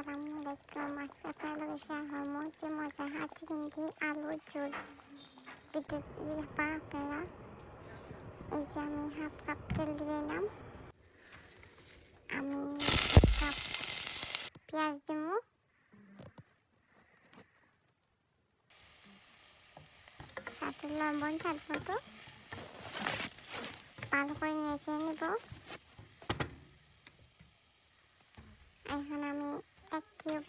আসসালামু আলাইকুম আজকে আপনার লগে শেয়ার হরম যে মজা হাত চিকেন দিয়ে আলুর ঝোল দেখবা আপনারা এই যে আমি হাফ কাপ তেল দিয়ে দিলাম আমি কাপ পেঁয়াজ দেব সাথে লবণ স্বাদ মতো ভালো করে নেড়ে নেব এখন আমি এক কিউব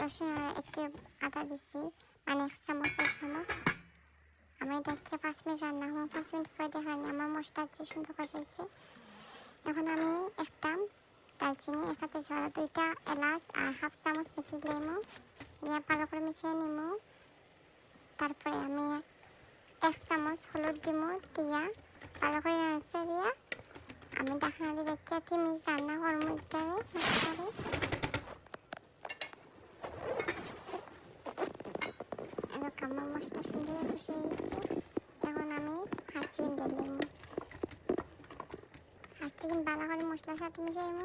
রসুন আর এক কিউব আদা দিচ্ছি মানে এক চামচ এক আমি এটা খেয়ে পাঁচ মিনিট রান্না করব। পাঁচ মিনিট পরে দেখানি আমার মশলা যে সুন্দর কষাইছে। এখন আমি একটা দালচিনি একটা তেজপাতা দুইটা এলাচ আর হাফ চামচ মেথি লেমু দিয়ে ভালো করে মিশিয়ে নিব। তারপরে আমি এক চামচ হলুদ দিব, দিয়া ভালো করে নাড়ছে দিয়া আমি ডাকনা দিয়ে দেখি তিন মিনিট রান্না করব এটারে মশলারে এরকম সুন্দর বসে এখন আমি হাত চিকেন দিয়ে দিলাম হাত চিকেন ভালো করে মশলার সাথে মিশাইব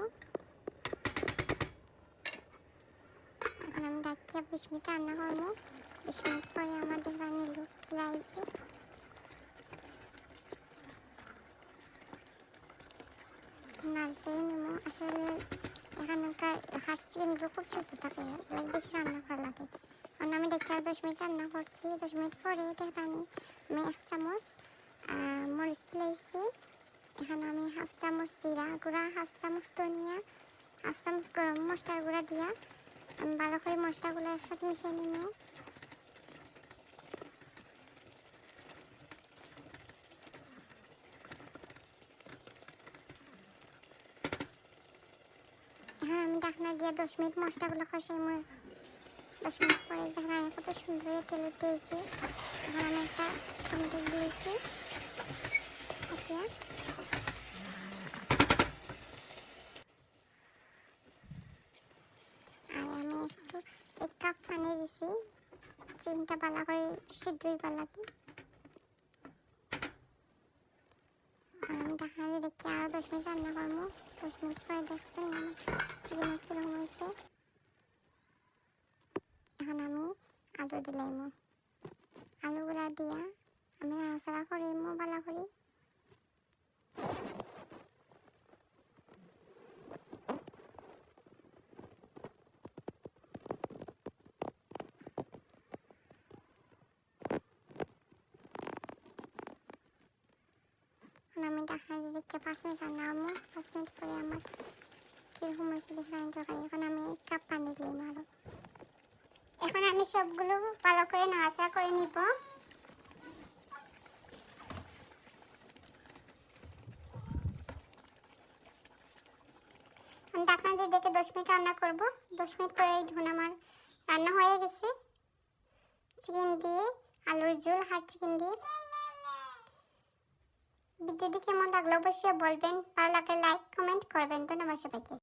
এখন আমি ডাকিয়ে বিশ মিনিট রান্না করব বিশ মিনিট পরে আমার দেখলাম লুক আসলে এখানকার হাট চিকেনগুলো খুব ছোট থাকে। অনেক বেশি রান্না করা লাগে। কারণ আমি দেখতে দশ মিনিট রান্না করছি। দশ মিনিট পরে এটা আমি এক চামচ মরিচ লেগেছি এখানে আমি হাফ চামচ জিরা গুঁড়া, হাফ চামচ ধনিয়া, হাফ চামচ গরম মশলা গুঁড়া দিয়া আমি ভালো করে মশলাগুলো একসাথে মিশিয়ে নিব। হ্যাঁ আমি ঢাকনা দিয়ে দশ মিনিট মশলাগুলো মনে দশ মিনিট পরে দেখা কত সুন্দর তেল দিয়েছি এখন আমি একটা টমেটো দিয়েছি আর আমি একটু, এক কাপ পানি দিছি চিকেনটা পালা করে সিদ্ধই পালা আর আমি ঢাকনা দিয়ে দেখি আরও দশ মিনিট রান্না করব। দশ মিনিট পরে দেখছেন আমার চিকেনের হয়েছে এখন আমি আলু দিলাম আলুগুলা দিয়া আমি নাড়াচাড়া করি ভালো করি এখন আমি দেখা দেখে পাঁচ মিনিট রান্না করব পাঁচ মিনিট পরে কীরকম হয়েছে দেখলাম তরকারি এখন আমি কাপ পানি দিলাম আরও এখন আমি সবগুলো ভালো করে নাড়াচাড়া করে নিব। ঢাকনা দিয়ে ডেকে দশ মিনিট রান্না করব। দশ মিনিট পরে এই ধরুন আমার রান্না হয়ে গেছে। চিকেন দিয়ে, আলুর ঝোল হাট চিকেন দিয়ে ভিডিওটি কেমন লাগল অবশ্যই বলবেন। ভালো লাগলে লাইক কমেন্ট করবেন। ধন্যবাদ সবাইকে।